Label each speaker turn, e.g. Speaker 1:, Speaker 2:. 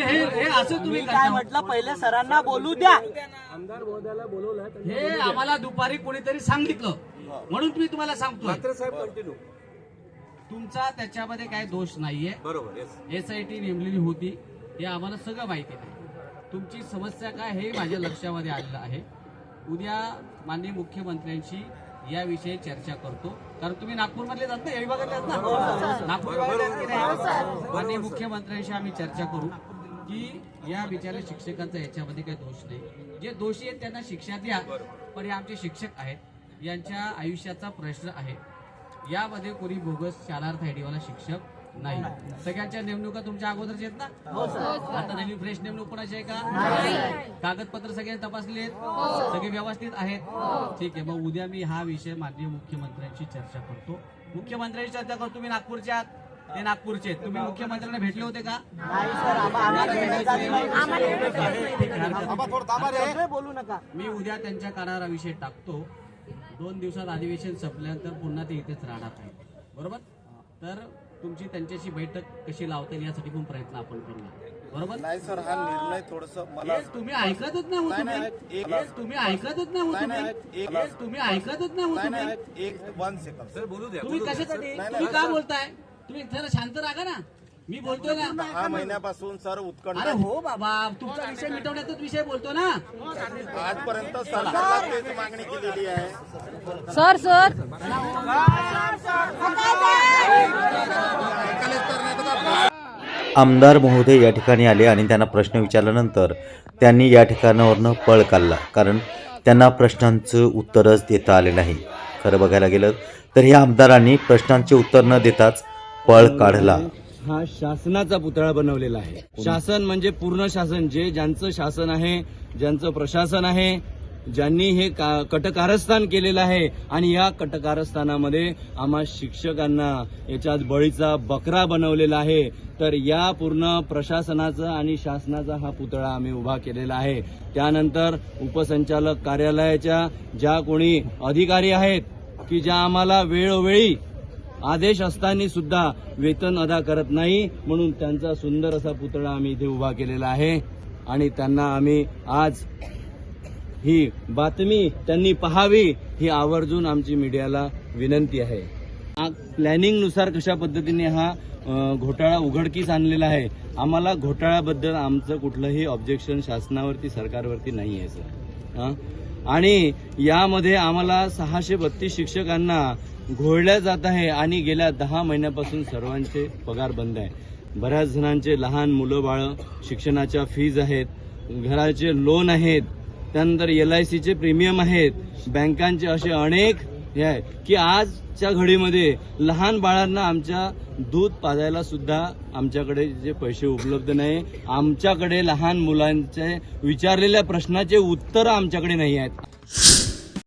Speaker 1: तुम्ही हे हे असं तुम्ही
Speaker 2: काय म्हटलं पहिले सरांना बोलू द्या
Speaker 1: हे आम्हाला दुपारी कोणीतरी सांगितलं म्हणून मी तुम्हाला सांगतोय
Speaker 3: मात्र साहेब कंटिन्यू
Speaker 1: तुमचा त्याच्यामध्ये काय दोष नाहीये
Speaker 3: बरोबर
Speaker 1: एस आय टी नेमलेली होती हे आम्हाला सगळं माहिती आहे तुमची समस्या काय हे माझ्या लक्षामध्ये आलेलं आहे उद्या माननीय मुख्यमंत्र्यांशी याविषयी चर्चा करतो कारण तुम्ही नागपूरमधले जात ना या विभागातले जात ना नागपूर नाही? माननीय मुख्यमंत्र्यांशी आम्ही चर्चा करू की या बिचाऱ्या शिक्षकांचा याच्यामध्ये काही दोष नाही. जे दोषी आहेत त्यांना शिक्षा द्या पण हे आमचे शिक्षक आहेत. यांच्या आयुष्याचा प्रश्न आहे. यामध्ये कोणी बोगस शालार्थ आयडीवाला शिक्षक नाही. सगळ्यांच्या नेमणुका तुमच्या अगोदरच्या आहेत ना? आता नवीन फ्रेश नेमणूक कोणाची आहे का? कागदपत्र सगळे तपासले आहेत? सगळे व्यवस्थित आहेत? ठीक आहे मग उद्या मी हा विषय माननीय मुख्यमंत्र्यांशी चर्चा करतो. मुख्यमंत्र्यांशी चर्चा करतो तुम्ही नागपूरचे आहात. ते नागपूरचे. तुम्ही मुख्यमंत्र्यांना भेटले होते का?
Speaker 2: नाही नाही.
Speaker 1: नाही.
Speaker 2: बोलू नका.
Speaker 1: मी उद्या त्यांच्या कराराविषयी टाकतो. दोन दिवसात अधिवेशन संपल्यानंतर पुन्हा ते इथेच राहणार आहे बरोबर? तर तुमची त्यांच्याशी बैठक कशी लावता येईल यासाठी पण प्रयत्न आपण करूया बरोबर?
Speaker 4: नाही सर हा निर्णय थोडस मला
Speaker 1: तुम्ही ऐकतच नाही हो
Speaker 4: नाही,
Speaker 1: तुम्ही.
Speaker 4: नाही, एक-
Speaker 1: तुम्ही ऐकतच नाही हो
Speaker 4: नाही,
Speaker 1: तुम्ही.
Speaker 4: नाही, एक-
Speaker 1: तुम्ही ऐकतच नाही हो
Speaker 4: नाही
Speaker 1: तुम्ही.
Speaker 4: नाही एक वन सेकंड
Speaker 3: सर बोलू द्या
Speaker 1: तुम्ही. कशासाठी?
Speaker 4: नाही,
Speaker 1: तुम्ही
Speaker 4: नाही,
Speaker 1: का. बोलताय? तुम्ही जरा शांत राहा ना. मी बोलतोय ना.
Speaker 4: दहा महिन्यापासून सर उत्कंठ
Speaker 1: अरे हो बाबा तुमचा विषय मिटवण्याचाच विषय बोलतो ना.
Speaker 4: आजपर्यंत सरकारला तेच मागणी केलेली आहे.
Speaker 5: Sir sir.
Speaker 6: आमदार महोदय या ठिकाणी आले आणि त्यांना प्रश्न विचारल्यानंतर त्यांनी या ठिकाणावरनं पळ काढला कारण त्यांना प्रश्नांचं उत्तरच देता आले नाही. खरं बघायला गेलं तर या आमदारांनी प्रश्नांचे उत्तर न देताच पळ काढला.
Speaker 7: हा शासनाचा पुतळा बनवलेला आहे. शासन म्हणजे पूर्ण शासन जे ज्यांचं शासन आहे ज्यांचं प्रशासन आहे ज्यांनी हे कटकारस्थान केलेलं आहे. आणि या कटकारस्थानामध्ये आम्हा शिक्षकांना याच्यात बळीचा बकरा बनवलेला आहे. तर या पूर्ण प्रशासनाचा आणि शासनाचा हा पुतळा आम्ही उभा केलेला आहे. त्यानंतर उपसंचालक कार्यालयाच्या ज्या कोणी अधिकारी आहेत की ज्या आम्हाला वेळोवेळी आदेश असताना सुद्धा वेतन अदा करत नाही. म्हणून त्यांचा सुंदर असा पुतळा आम्ही इथे उभा केलेला आहे. आणि त्यांना आम्ही आज ही बातमी त्यांनी पहावी ही आवर्जून आमची मीडियाला विनंती आहे. प्लॅनिंगनुसार कशा पद्धतीने हा घोटाळा उघडकीस आणलेला आहे? आम्हाला घोटाळ्याबद्दल आमचं कुठलंही ऑब्जेक्शन शासनावरती सरकारवरती नाही आहे सर आणि यामध्ये आम्हाला सहाशे बत्तीस शिक्षकांना घोळल्या जात आहे आणि गेल्या दहा महिन्यापासून सर्वांचे पगार बंद आहे. बऱ्याच जणांचे लहान मुलं बाळं शिक्षणाच्या फीज आहेत घराचे लोन आहेत त्यानंतर एल आय सीचे प्रीमियम आहेत बँकांचे असे अनेक हे आहे की आजच्या घडीमध्ये लहान बाळांना आमच्या दूध पाजायला सुद्धा आमच्याकडे जे पैसे उपलब्ध नाही. आमच्याकडे लहान मुलांचे विचारलेल्या प्रश्नाचे उत्तर आमच्याकडे नाही आहेत.